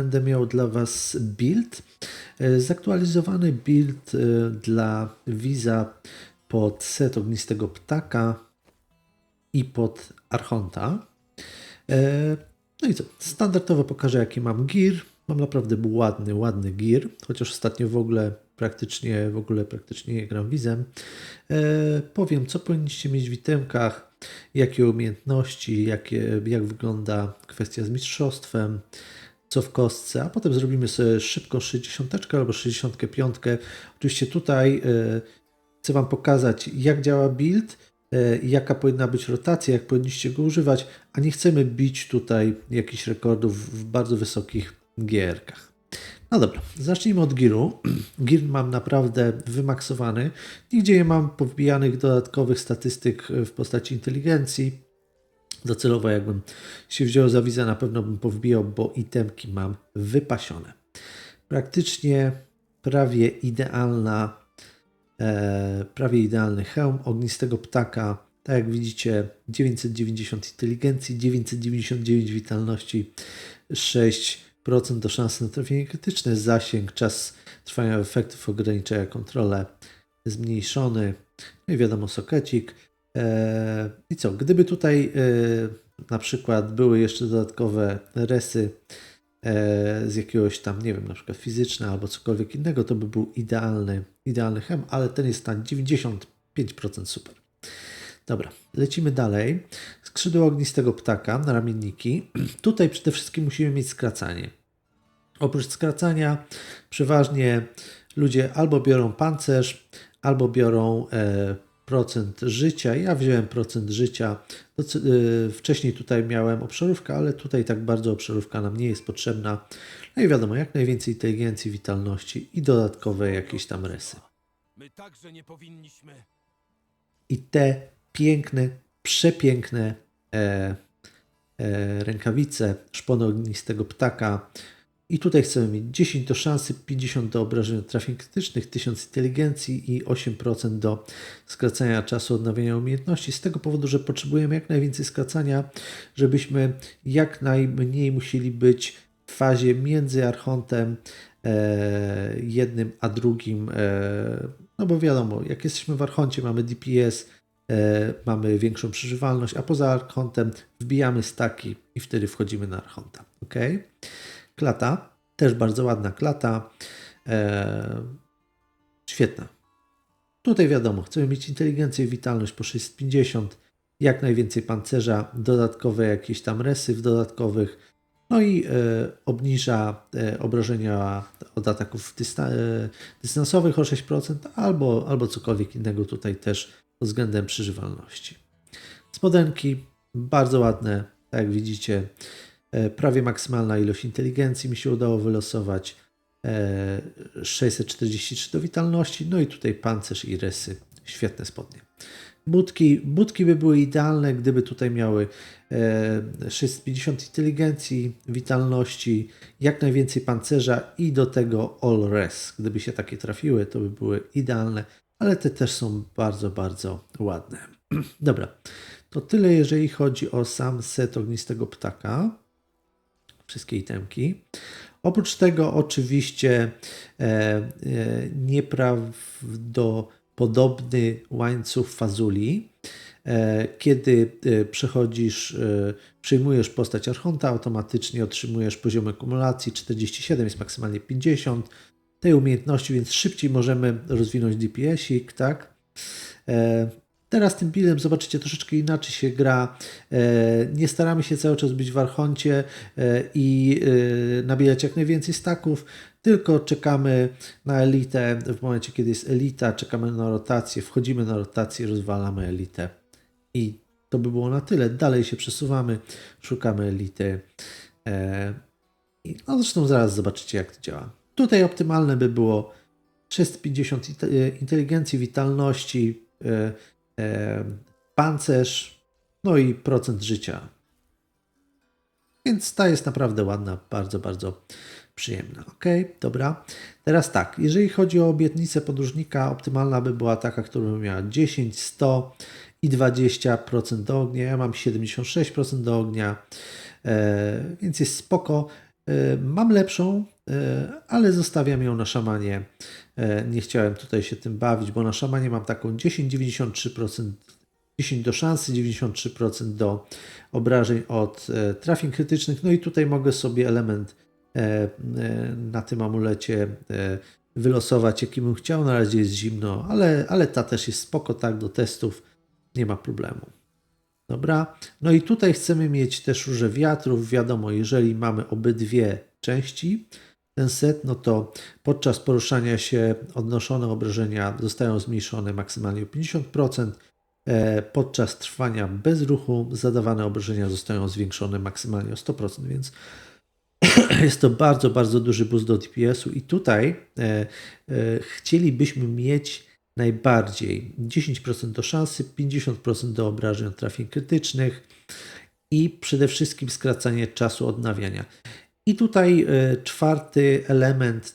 będę miał dla Was build. E, Zaktualizowany build e, dla Visa pod set ognistego ptaka i pod Archonta. E, No i co? Standardowo pokażę, jaki mam gear. Mam naprawdę ładny, ładny gear, chociaż ostatnio w ogóle praktycznie, w ogóle praktycznie nie gram wizem. Powiem, co powinniście mieć w itemkach, jakie umiejętności, jakie, jak wygląda kwestia z mistrzostwem, co w kostce, a potem zrobimy sobie szybko 60 albo 65. Oczywiście tutaj e, chcę Wam pokazać, jak działa build, e, jaka powinna być rotacja, jak powinniście go używać, a nie chcemy bić tutaj jakichś rekordów w bardzo wysokich gierkach. No dobra, zacznijmy od giru. Gir mam naprawdę wymaksowany. Nigdzie nie mam powbijanych dodatkowych statystyk w postaci inteligencji. Docelowo jakbym się wziął za wizę, na pewno bym powbijał, bo itemki mam wypasione. Praktycznie prawie idealna, e, prawie idealny hełm ognistego ptaka. Tak jak widzicie, 990 inteligencji, 999 witalności, 6% do szansy na trafienie krytyczne, zasięg, czas trwania efektów ograniczenia kontrolę zmniejszony. No i wiadomo, sokecik. E, I co, gdyby tutaj e, na przykład były jeszcze dodatkowe resy e, z jakiegoś tam, nie wiem, na przykład fizyczne albo cokolwiek innego, to by był idealny, idealny hem, ale ten jest na 95% super. Dobra, lecimy dalej. Skrzydło ognistego ptaka na ramienniki. Tutaj przede wszystkim musimy mieć skracanie. Oprócz skracania, przeważnie ludzie albo biorą pancerz, albo biorą e, procent życia. Ja wziąłem procent życia. E, wcześniej tutaj miałem obszarówkę, ale tutaj tak bardzo obszarówka nam nie jest potrzebna. No i wiadomo, jak najwięcej inteligencji, witalności i dodatkowe jakieś tam resy. My także nie powinniśmy. i te piękne, przepiękne e, e, rękawice szpony ognistego ptaka. I tutaj chcemy mieć 10 do szansy, 50 do obrażeń trafień krytycznych, 1000 inteligencji i 8% do skracania czasu odnawiania umiejętności. Z tego powodu, że potrzebujemy jak najwięcej skracania, żebyśmy jak najmniej musieli być w fazie między archontem e, jednym a drugim. E, no bo wiadomo, jak jesteśmy w archoncie, mamy DPS, e, mamy większą przeżywalność, a poza archontem wbijamy staki i wtedy wchodzimy na archonta. ok? Klata, też bardzo ładna klata. E, świetna. Tutaj wiadomo, chcemy mieć inteligencję i witalność po 650, jak najwięcej pancerza, dodatkowe jakieś tam resy w dodatkowych, no i e, obniża e, obrażenia od ataków dysta, e, dystansowych o 6%, albo, albo cokolwiek innego tutaj też pod względem przeżywalności. Spodenki bardzo ładne, tak jak widzicie, prawie maksymalna ilość inteligencji mi się udało wylosować. E, 643 do witalności, no i tutaj pancerz i resy. Świetne spodnie. Budki, budki by były idealne, gdyby tutaj miały e, 650 inteligencji, witalności, jak najwięcej pancerza i do tego all res. Gdyby się takie trafiły, to by były idealne, ale te też są bardzo, bardzo ładne. Dobra, to tyle jeżeli chodzi o sam set ognistego ptaka. Wszystkie itemki. Oprócz tego oczywiście e, e, nieprawdopodobny łańcuch fazuli. E, kiedy e, przechodzisz, e, przyjmujesz postać Archonta, automatycznie otrzymujesz poziom akumulacji 47, jest maksymalnie 50 tej umiejętności, więc szybciej możemy rozwinąć DPS-ik, tak? Teraz tym buildem zobaczycie troszeczkę inaczej się gra. E, Nie staramy się cały czas być w Archoncie e, i e, nabijać jak najwięcej staków, tylko czekamy na elitę. W momencie, kiedy jest elita, czekamy na rotację, wchodzimy na rotację, rozwalamy elitę. I to by było na tyle. Dalej się przesuwamy, szukamy elity. I no zresztą zaraz zobaczycie, jak to działa. Tutaj optymalne by było 650 inte- inteligencji, witalności, pancerz, no i procent życia. Więc ta jest naprawdę ładna, bardzo, bardzo przyjemna. Ok, dobra. Teraz tak, jeżeli chodzi o obietnicę podróżnika, optymalna by była taka, która by miała 10, 100 i 20% do ognia. Ja mam 76% do ognia, e, więc jest spoko. E, Mam lepszą, e, ale zostawiam ją na szamanie. E, Nie chciałem tutaj się tym bawić, bo na szamanie mam taką 10-93%, 10 do szansy, 93% do obrażeń od e, trafień krytycznych. No i tutaj mogę sobie element e, e, na tym amulecie e, wylosować, jaki bym chciał. Na razie jest zimno, ale, ale ta też jest spoko, tak, do testów. Nie ma problemu. Dobra. No i tutaj chcemy mieć też róże wiatrów. Wiadomo, jeżeli mamy obydwie części, ten set, no to podczas poruszania się odnoszone obrażenia zostają zmniejszone maksymalnie o 50%. E, Podczas trwania bez ruchu zadawane obrażenia zostają zwiększone maksymalnie o 100%, więc jest to bardzo, bardzo duży boost do DPS-u i tutaj e, e, chcielibyśmy mieć najbardziej 10% do szansy, 50% do obrażeń trafień krytycznych i przede wszystkim skracanie czasu odnawiania. I tutaj e, czwarty element,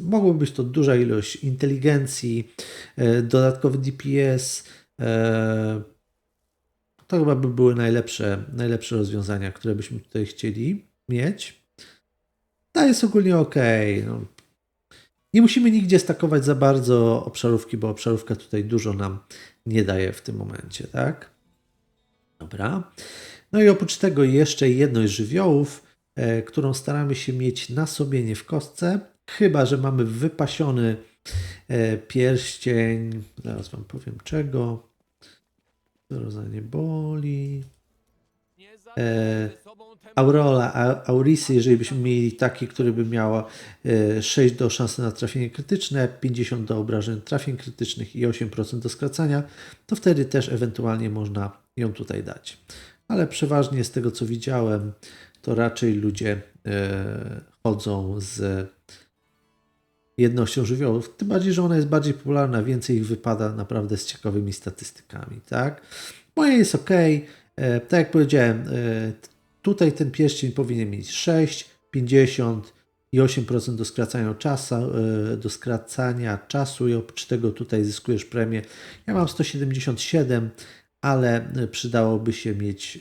mogłoby być to duża ilość inteligencji, e, dodatkowy DPS. e, To chyba by były najlepsze, najlepsze rozwiązania, które byśmy tutaj chcieli mieć. Ta jest ogólnie ok. No. Nie musimy nigdzie stakować za bardzo obszarówki, bo obszarówka tutaj dużo nam nie daje w tym momencie, tak? Dobra. No i oprócz tego jeszcze jedność żywiołów, którą staramy się mieć na sobie, nie w kostce. Chyba, że mamy wypasiony e, pierścień. Zaraz Wam powiem czego. Zaraz nie boli. E, Aurisy, jeżeli byśmy mieli taki, który by miała e, 6 do szansy na trafienie krytyczne, 50 do obrażeń trafień krytycznych i 8% do skracania, to wtedy też ewentualnie można ją tutaj dać. Ale przeważnie z tego co widziałem, to raczej ludzie e, chodzą z jednością żywiołów. Tym bardziej, że ona jest bardziej popularna, więcej ich wypada naprawdę z ciekawymi statystykami, tak? Moje jest ok. E, tak jak powiedziałem, e, tutaj ten pierścień powinien mieć 6, 50 i 8% do skracania czasu, do skracania czasu i oprócz tego tutaj zyskujesz premię. Ja mam 177, ale e, przydałoby się mieć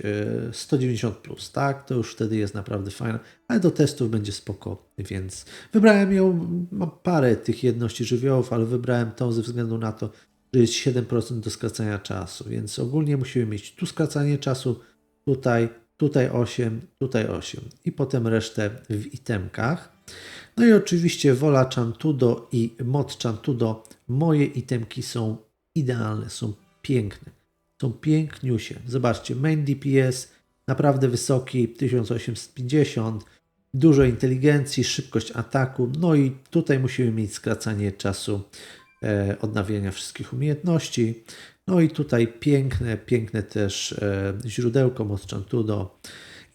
e, 190 plus, tak? To już wtedy jest naprawdę fajne, ale do testów będzie spoko, więc wybrałem ją, mam parę tych jedności żywiołów, ale wybrałem tą ze względu na to, że jest 7% do skracania czasu, więc ogólnie musimy mieć tu skracanie czasu, tutaj, tutaj 8, tutaj 8 i potem resztę w itemkach. No i oczywiście Wola Chantudo i Mod Chantudo, moje itemki są idealne, są piękne, są piękniusie. Zobaczcie, main DPS naprawdę wysoki, 1850, dużo inteligencji, szybkość ataku, no i tutaj musimy mieć skracanie czasu e, odnawiania wszystkich umiejętności. No i tutaj piękne, piękne też e, źródełko Moc Chantudo.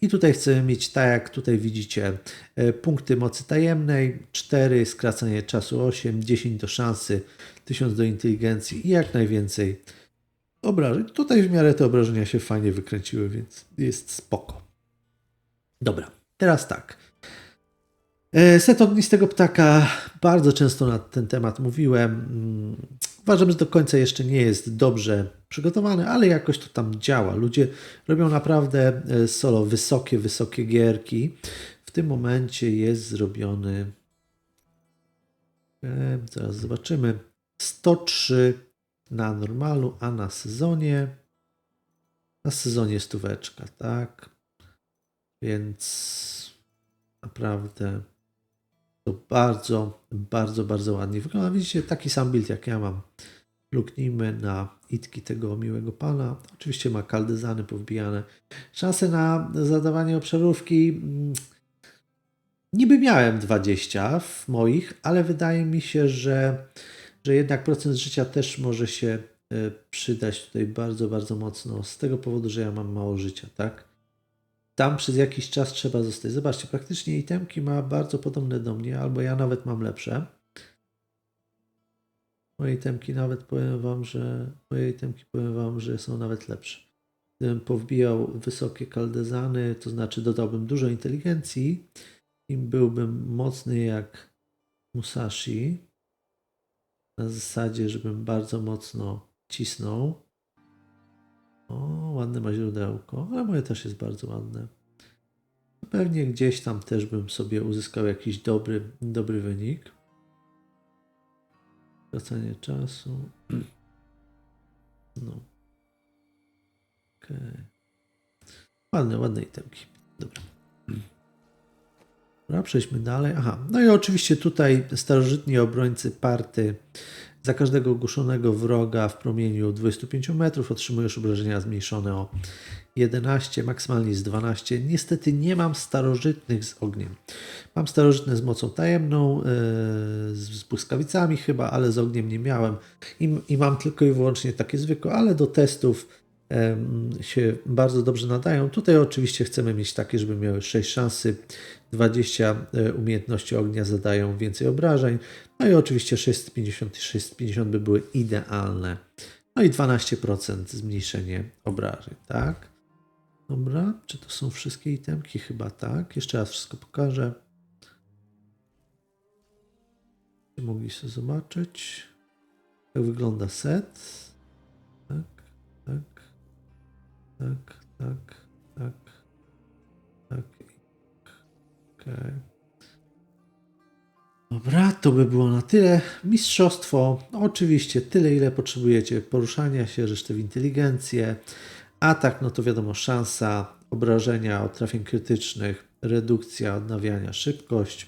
I tutaj chcemy mieć, tak jak tutaj widzicie, e, punkty mocy tajemnej, 4, skracanie czasu 8, 10 do szansy, 1000 do inteligencji i jak najwięcej obrażeń. Tutaj w miarę te obrażenia się fajnie wykręciły, więc jest spoko. Dobra, teraz tak. E, Set ognistego ptaka. Bardzo często na ten temat mówiłem. Mm, Uważam, że do końca jeszcze nie jest dobrze przygotowany, ale jakoś to tam działa. Ludzie robią naprawdę e, solo wysokie, wysokie gierki. W tym momencie jest zrobiony. e, Zaraz zobaczymy. 103 na normalu, a na sezonie. Na sezonie stóweczka, tak? Więc naprawdę to bardzo, bardzo, bardzo ładnie wygląda. Widzicie, taki sam build jak ja mam. Luknijmy na itki tego miłego pana. Oczywiście ma kaldezany powbijane. Szanse na zadawanie obszarówki. mm, Niby miałem 20 w moich, ale wydaje mi się, że, że jednak procent życia też może się e, przydać tutaj bardzo, bardzo mocno. Z tego powodu, że ja mam mało życia, tak? tam przez jakiś czas trzeba zostać. Zobaczcie, praktycznie itemki ma bardzo podobne do mnie, albo ja nawet mam lepsze. Moje itemki nawet powiem wam, że moje itemki powiem wam, że są nawet lepsze. Gdybym powbijał wysokie kaldezany, to znaczy dodałbym dużo inteligencji i byłbym mocny jak Musashi. Na zasadzie, żebym bardzo mocno cisnął. O, ładne ma źródełko, ale moje też jest bardzo ładne. Pewnie gdzieś tam też bym sobie uzyskał jakiś dobry, dobry wynik. Wracanie czasu. No. Okej. Ładne, ładne itemki. Dobra. Dobra, przejdźmy dalej. Aha, no i oczywiście tutaj starożytni obrońcy party. Za każdego ogłuszonego wroga w promieniu 25 metrów otrzymujesz obrażenia zmniejszone o 11, maksymalnie z 12. Niestety nie mam starożytnych z ogniem. Mam starożytne z mocą tajemną, yy, z, błyskawicami chyba, ale z ogniem nie miałem. I, I mam tylko i wyłącznie takie zwykłe, ale do testów em, się bardzo dobrze nadają. Tutaj oczywiście chcemy mieć takie, żeby miały 6 szansy, 20 e, umiejętności ognia zadają więcej obrażeń, no i oczywiście 650 i 650 by były idealne. No i 12% zmniejszenie obrażeń, tak? Dobra, czy to są wszystkie itemki? Chyba tak. Jeszcze raz wszystko pokażę. Mogli sobie zobaczyć, jak wygląda set. Tak, tak, tak, tak, tak, tak. Okej. Dobra, to by było na tyle. Mistrzostwo, no oczywiście tyle, ile potrzebujecie poruszania się, resztę w inteligencję. Atak, no to wiadomo, szansa obrażenia od trafień krytycznych, redukcja odnawiania, szybkość.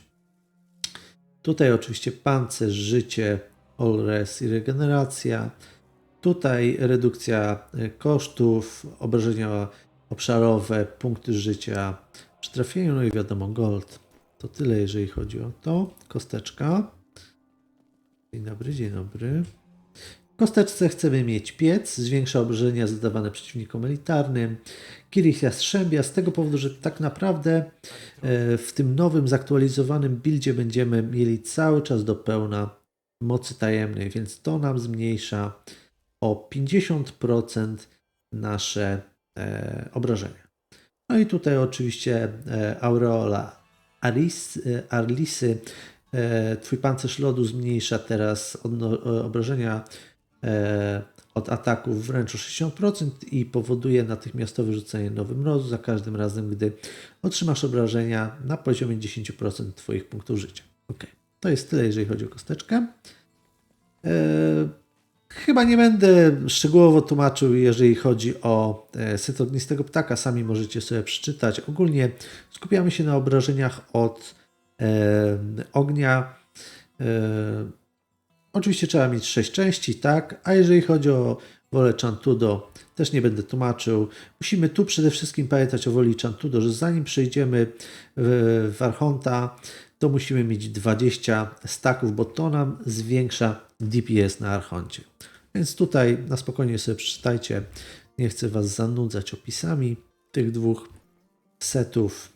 Tutaj oczywiście pancerz, życie, all res i regeneracja. Tutaj redukcja e, kosztów, obrażenia obszarowe, punkty życia przy trafieniu, no i wiadomo gold. To tyle, jeżeli chodzi o to. Kosteczka. Dzień dobry, dzień dobry. W kosteczce chcemy mieć piec, zwiększa obrażenia zadawane przeciwnikom elitarnym. Kirich Jastrzębia z tego powodu, że tak naprawdę e, w tym nowym, zaktualizowanym buildzie będziemy mieli cały czas do pełna mocy tajemnej, więc to nam zmniejsza o 50% nasze e, obrażenia. No i tutaj oczywiście e, Aureola Aris, e, Arlisy. E, twój pancerz lodu zmniejsza teraz obrażenia od ataków wręcz o 60% i powoduje natychmiastowe rzucenie nowy mrozu za każdym razem, gdy otrzymasz obrażenia na poziomie 10% Twoich punktów życia. Ok, to jest tyle, jeżeli chodzi o kosteczkę. Chyba nie będę szczegółowo tłumaczył, jeżeli chodzi o e, set ognistego ptaka. Sami możecie sobie przeczytać. Ogólnie skupiamy się na obrażeniach od e, ognia. E, oczywiście trzeba mieć 6 części, tak? A jeżeli chodzi o wolę Chantudo, też nie będę tłumaczył. Musimy tu przede wszystkim pamiętać o woli Chantudo, że zanim przejdziemy w, w Archonta, to musimy mieć 20 staków, bo to nam zwiększa DPS na Archoncie. Więc tutaj na spokojnie sobie przeczytajcie. Nie chcę Was zanudzać opisami tych dwóch setów.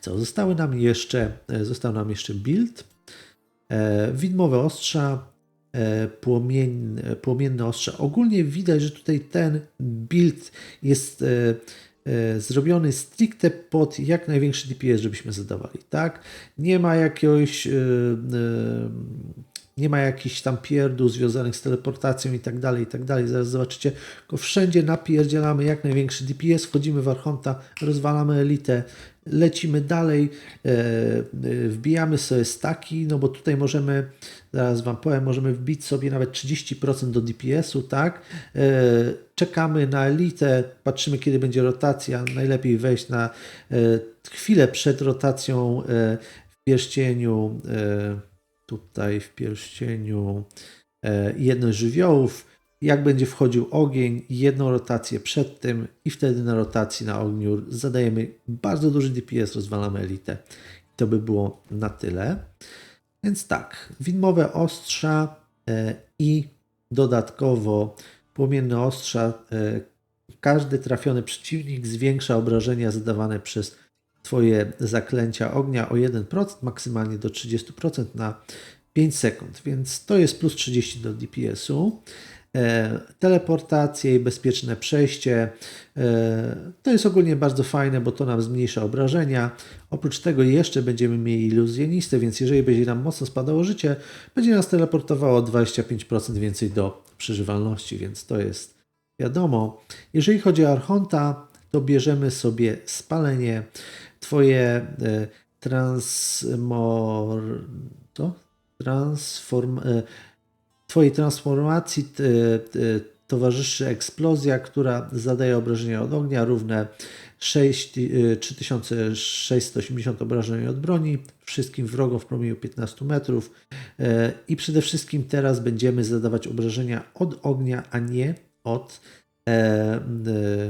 Co zostały nam jeszcze? e, Został nam jeszcze build. E, widmowe ostrza, e, płomień, e, płomienne ostrza. Ogólnie widać, że tutaj ten build jest e, zrobiony stricte pod jak największy DPS, żebyśmy zadawali, tak? Nie ma jakiegoś e, e, nie ma jakichś tam pierdół związanych z teleportacją i tak dalej, i tak dalej. Zaraz zobaczycie, tylko wszędzie napierdzielamy jak największy DPS, wchodzimy w Archonta, rozwalamy elitę, lecimy dalej, e, e, wbijamy sobie staki, no bo tutaj możemy, zaraz Wam powiem, możemy wbić sobie nawet 30% do DPS-u, tak? E, czekamy na elitę, patrzymy kiedy będzie rotacja, najlepiej wejść na chwilę przed rotacją w pierścieniu, tutaj w pierścieniu e, jedność żywiołów, jak będzie wchodził ogień, jedną rotację przed tym i wtedy na rotacji na ogniu zadajemy bardzo duży DPS, rozwalamy elitę. To by było na tyle. Więc tak, widmowe ostrza e, i dodatkowo płomienne ostrza. E, każdy trafiony przeciwnik zwiększa obrażenia zadawane przez Twoje zaklęcia ognia o 1%, maksymalnie do 30% na 5 sekund, więc to jest plus 30 do DPS-u. E, teleportacje i bezpieczne przejście. E, to jest ogólnie bardzo fajne, bo to nam zmniejsza obrażenia. Oprócz tego jeszcze będziemy mieli iluzjonistę, więc jeżeli będzie nam mocno spadało życie, będzie nas teleportowało 25% więcej do przeżywalności, więc to jest wiadomo. Jeżeli chodzi o Archonta, to bierzemy sobie spalenie. Twoje e, transmor... Co? Transform... e, Twojej transformacji t, towarzyszy eksplozja, która zadaje obrażenia od ognia równe 6, e, 3680 obrażeń od broni, wszystkim wrogom w promieniu 15 metrów. E, I przede wszystkim teraz będziemy zadawać obrażenia od ognia, a nie od e, e,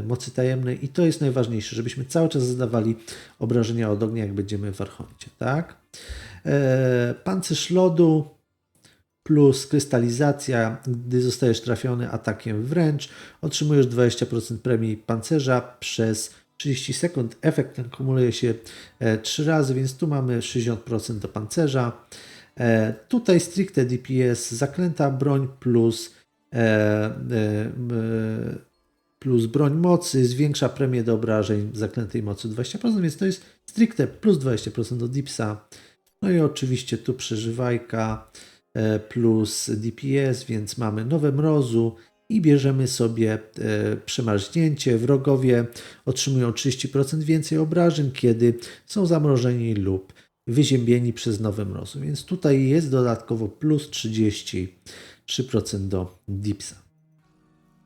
mocy tajemnej. I to jest najważniejsze, żebyśmy cały czas zadawali obrażenia od ognia, jak będziemy w Archoncie. Tak? E, pancerz lodu plus krystalizacja, gdy zostajesz trafiony atakiem wręcz, otrzymujesz 20% premii pancerza przez 30 sekund. Efekt ten kumuluje się 3 razy, więc tu mamy 60% do pancerza. E, tutaj stricte DPS, zaklęta broń plus, e, e, plus broń mocy zwiększa premię do obrażeń zaklętej mocy 20%, więc to jest stricte plus 20% do dipsa. No i oczywiście tu przeżywajka e, plus DPS, więc mamy nowe mrozu i bierzemy sobie e, przemarznięcie. Wrogowie otrzymują 30% więcej obrażeń, kiedy są zamrożeni lub wyziębieni przez nowe mrozu. Więc tutaj jest dodatkowo plus 33% do dipsa.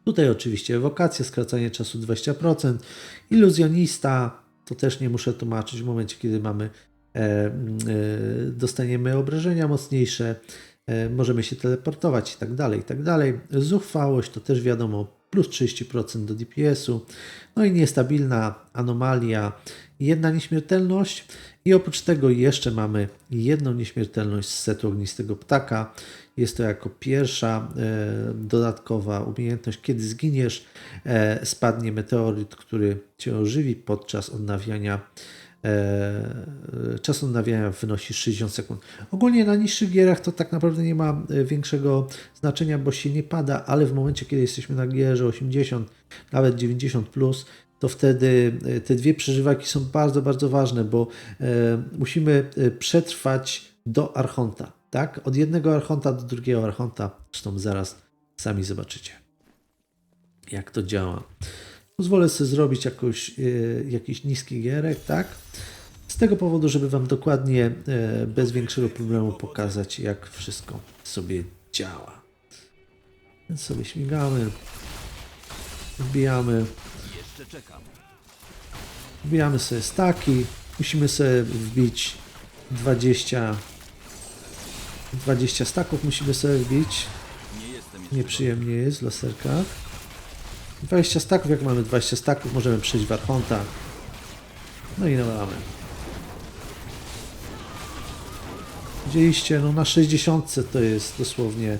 Tutaj oczywiście ewokacja, skracanie czasu 20%. Iluzjonista, to też nie muszę tłumaczyć w momencie, kiedy mamy e, e, dostaniemy obrażenia mocniejsze, e, możemy się teleportować i tak dalej, i tak dalej. Zuchwałość to też wiadomo, plus 30% do DPS-u. No i niestabilna anomalia, jedna nieśmiertelność i oprócz tego jeszcze mamy jedną nieśmiertelność z setu ognistego ptaka. Jest to jako pierwsza e, dodatkowa umiejętność. Kiedy zginiesz, e, spadnie meteoryt, który cię ożywi podczas odnawiania. E, czas odnawiania wynosi 60 sekund. Ogólnie na niższych gierach to tak naprawdę nie ma e, większego znaczenia, bo się nie pada, ale w momencie, kiedy jesteśmy na gierze 80, nawet 90 plus, to wtedy e, te dwie przeżywaki są bardzo, bardzo ważne, bo e, musimy e, przetrwać do Archonta. Tak? Od jednego Archonta do drugiego Archonta. Zresztą zaraz sami zobaczycie, jak to działa. Pozwolę sobie zrobić jakoś, jakiś niski gierek, tak? Z tego powodu, żeby Wam dokładnie, bez większego problemu pokazać, jak wszystko sobie działa. Więc sobie śmigamy, wbijamy, Jeszcze czekam. wbijamy sobie staki, musimy sobie wbić 20 20 staków musimy sobie wbić. Nieprzyjemnie jest w laserkach. 20 staków, jak mamy 20 staków, możemy przejść w Archonta. No i nawalamy. Widzieliście, no na 60 to jest dosłownie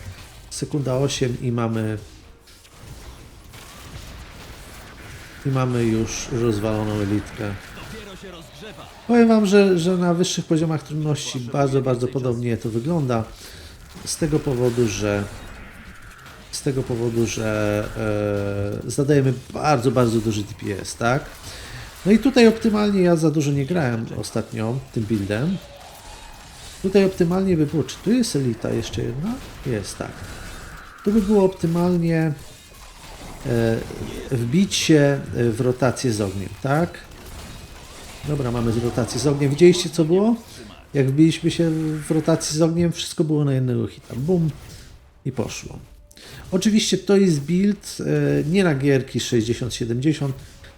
sekunda 8 i mamy i mamy już rozwaloną elitkę. Dopiero się rozgrzewa. Powiem Wam, że, że na wyższych poziomach trudności bardzo, bardzo podobnie to wygląda. Z tego powodu, że z tego powodu, że e, zadajemy bardzo, bardzo duży DPS, tak? No i tutaj optymalnie ja za dużo nie grałem ostatnio tym buildem. Tutaj optymalnie by było, czy tu jest elita jeszcze jedna? Jest, tak. Tu by było optymalnie wbić się w rotację z ogniem, tak? Dobra, mamy z rotacji z ogniem. Widzieliście co było? Jak wbiliśmy się w rotacji z ogniem, wszystko było na jednego hita. Bum i poszło. Oczywiście to jest build e, nie na gierki 60-70,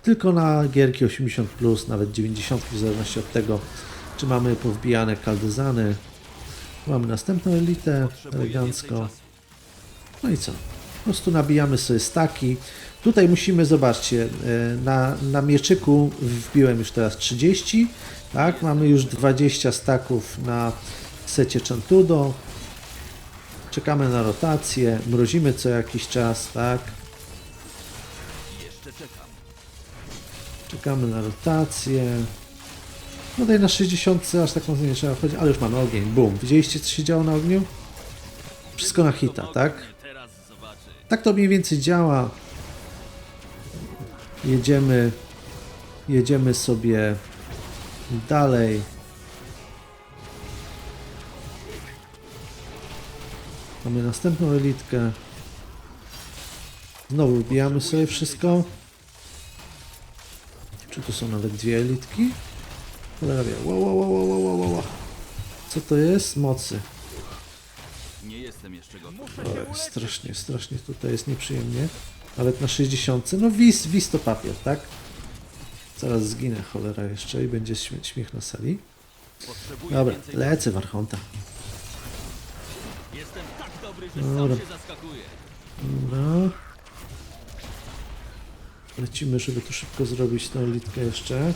tylko na gierki 80, nawet 90, w zależności od tego, czy mamy powbijane kaldezany. Mamy następną elitę, elegancko. No i co? Prostu nabijamy sobie staki. Tutaj musimy, zobaczcie, e, na, na mieczyku wbiłem już teraz 30, tak? Mamy już 20 staków na secie Chantudo. Czekamy na rotację, mrozimy co jakiś czas, tak? Czekamy na rotację. No Tutaj na 60 aż tak mocno nie trzeba chodzić, ale już mamy ogień, boom. Widzieliście co się działo na ogniu? Wszystko na hita, tak? Tak to mniej więcej działa. Jedziemy, jedziemy sobie dalej. Mamy następną elitkę. Znowu wbijamy sobie wszystko. Czy tu są nawet dwie elitki? Cholera wie. Wow, wow, wow, wow, wow, wow. Co to jest? Mocy. Jestem jeszcze gotów. O, strasznie, strasznie tutaj jest nieprzyjemnie. Nawet na 60. No wis, wis to papier, tak? Zaraz zginę cholera jeszcze i będzie śmie- śmiech na sali. Potrzebuję Dobra, więcej lecę w Archonta. Jestem tak dobry, że Dobra. sam się zaskakuję. Dobra. Lecimy, żeby tu szybko zrobić tą litkę jeszcze.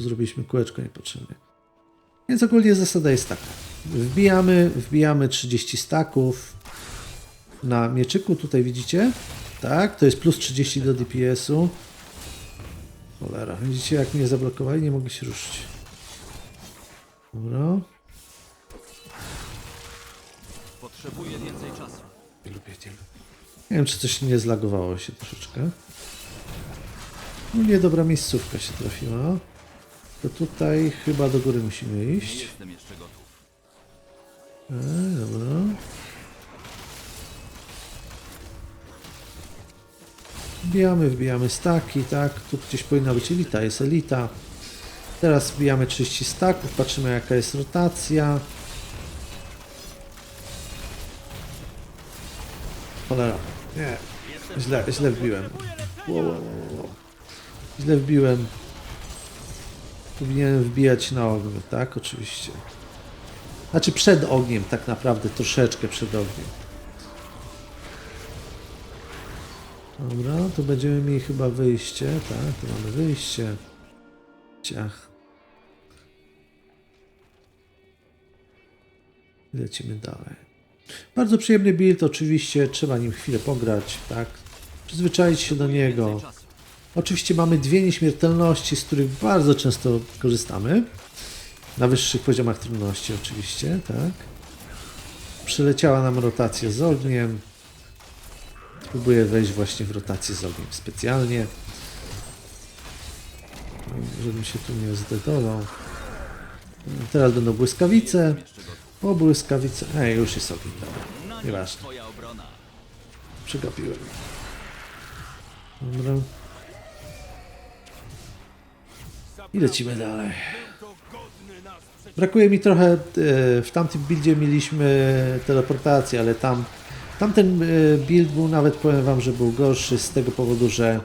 Tu zrobiliśmy kółeczko niepotrzebnie. Więc ogólnie zasada jest taka. Wbijamy, wbijamy 30 staków na mieczyku, tutaj widzicie? Tak, to jest plus 30 do DPS-u. Cholera, widzicie jak mnie zablokowali? Nie mogę się ruszyć. Dobra. Potrzebuję więcej czasu. Nie lubię, nie lubię. Nie wiem, czy coś nie zlagowało się troszeczkę. No niedobra miejscówka się trafiła. To tutaj chyba do góry musimy iść. jestem jeszcze gotów. E, dobra. Wbijamy, wbijamy staki, tak? Tu gdzieś powinna być elita, jest elita. Teraz wbijamy 30 staków, patrzymy jaka jest rotacja. Cholera. Nie, źle, źle wbiłem. Wow, wow, wow. Źle wbiłem. Powinienem wbijać na ogniu, tak? Oczywiście. Znaczy przed ogniem, tak naprawdę, troszeczkę przed ogniem. Dobra, to będziemy mieli chyba wyjście, tak? Tu mamy wyjście. Ciach. Lecimy dalej. Bardzo przyjemny build, oczywiście, trzeba nim chwilę pograć, tak? Przyzwyczaić się do niego. Oczywiście mamy dwie nieśmiertelności, z których bardzo często korzystamy. Na wyższych poziomach trudności oczywiście, tak. Przyleciała nam rotacja z ogniem. Próbuję wejść właśnie w rotację z ogniem specjalnie. Żebym się tu nie zdedował. Teraz będą błyskawice. Jeszcze gotów. O, błyskawice. Ej, już jest ogień, dobra. Nieważne. Przegapiłem. Dobra. I lecimy dalej. Brakuje mi trochę, e, w tamtym buildzie mieliśmy teleportację, ale tam tamten e, build był nawet, powiem wam, że był gorszy z tego powodu, że,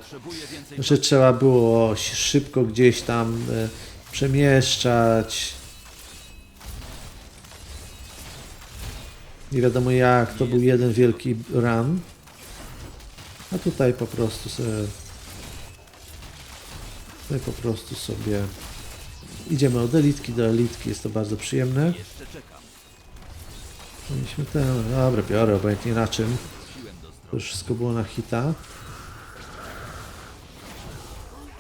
że trzeba było szybko gdzieś tam e, przemieszczać. Nie wiadomo jak, to był jeden wielki run. A tutaj po prostu sobie. Tutaj po prostu sobie. Idziemy od elitki do elitki, jest to bardzo przyjemne. Mieliśmy ten. Dobra, biorę, obojętnie na czym. To już wszystko było na hita.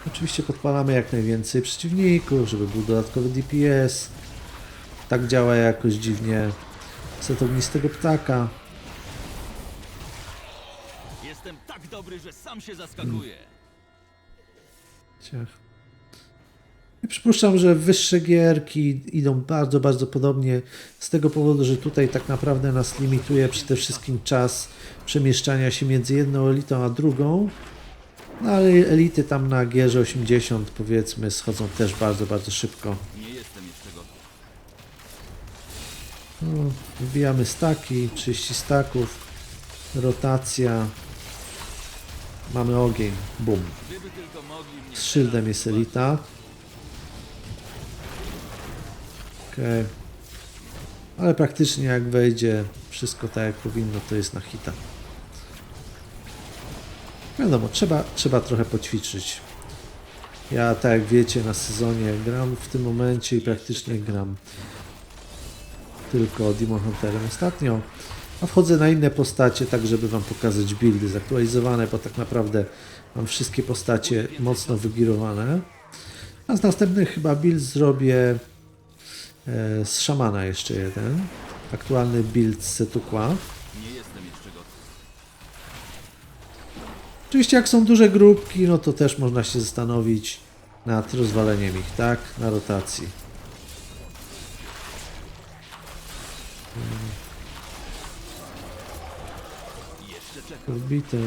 Oczywiście podpalamy jak najwięcej przeciwników, żeby był dodatkowy DPS. Tak działa jakoś dziwnie set ognistego ptaka. Jestem tak dobry, że sam się zaskakuję. Ciach. I przypuszczam, że wyższe gierki idą bardzo, bardzo podobnie z tego powodu, że tutaj tak naprawdę nas limituje przede wszystkim czas przemieszczania się między jedną elitą a drugą. No ale elity tam na gierze 80 powiedzmy schodzą też bardzo, bardzo szybko. Nie jestem jeszcze gotów. No, wbijamy staki, 30 staków, rotacja. Mamy ogień, bum. Z szyldem jest elita. Okej. Ale praktycznie jak wejdzie wszystko tak jak powinno, to jest na hita. Wiadomo, trzeba, trzeba trochę poćwiczyć. Ja tak jak wiecie na sezonie gram w tym momencie i praktycznie gram tylko Demon Hunterem ostatnio. A wchodzę na inne postacie, tak żeby Wam pokazać buildy zaktualizowane, bo tak naprawdę mam wszystkie postacie mocno wygirowane. A z następnych chyba build zrobię e, z szamana jeszcze jeden. Aktualny build z Setukła. Oczywiście jak są duże grupki, no to też można się zastanowić nad rozwaleniem ich, tak? Na rotacji. Wbite.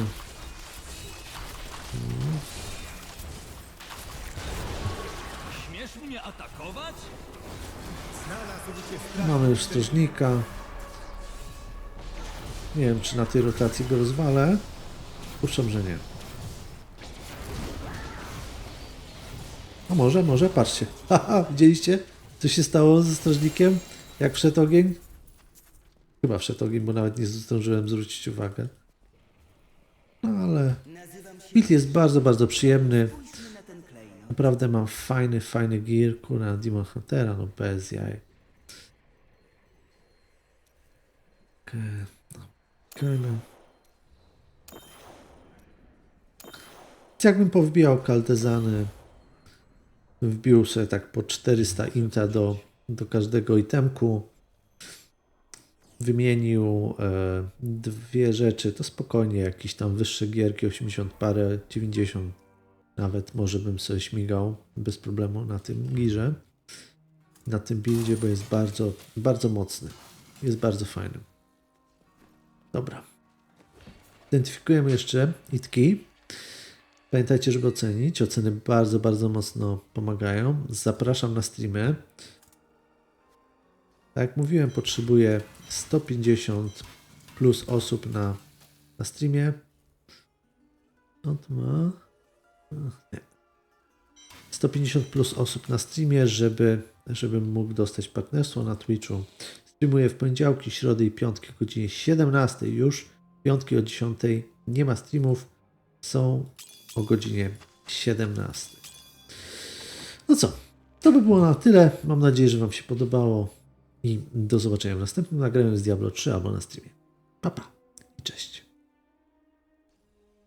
Śmiesz mnie atakować? Mamy już strażnika. Nie wiem, czy na tej rotacji go rozwalę. Puszczam, że nie. A może, może, patrzcie. Haha, widzieliście, co się stało ze strażnikiem? Jak wszedł ogień? Chyba wszedł ogień, bo nawet nie zdążyłem zwrócić uwagę. No ale build jest bardzo, bardzo przyjemny. Naprawdę mam fajny, fajny gear. Kurna, Demon Huntera, no bez jaj. Okej, no. No. Jakbym powbijał kaldezany, wbił sobie tak po 400 inta do, do każdego itemku, wymienił e, dwie rzeczy, to spokojnie jakieś tam wyższe gierki, 80 parę, 90 nawet może bym sobie śmigał bez problemu na tym girze, na tym buildzie, bo jest bardzo, bardzo mocny. Jest bardzo fajny. Dobra. Identyfikujemy jeszcze itki. Pamiętajcie, żeby ocenić. Oceny bardzo, bardzo mocno pomagają. Zapraszam na streamy. Tak jak mówiłem, potrzebuję 150 plus osób na, na streamie. On tu ma. Nie. 150 plus osób na streamie, żeby, żebym mógł dostać partnerstwo na Twitchu. Streamuję w poniedziałki, środy i piątki o godzinie 17 już. Piątki o 10 nie ma streamów. Są o godzinie 17. No co? To by było na tyle. Mam nadzieję, że Wam się podobało. I do zobaczenia w następnym nagraniu z Diablo 3 albo na streamie. Pa, pa i cześć.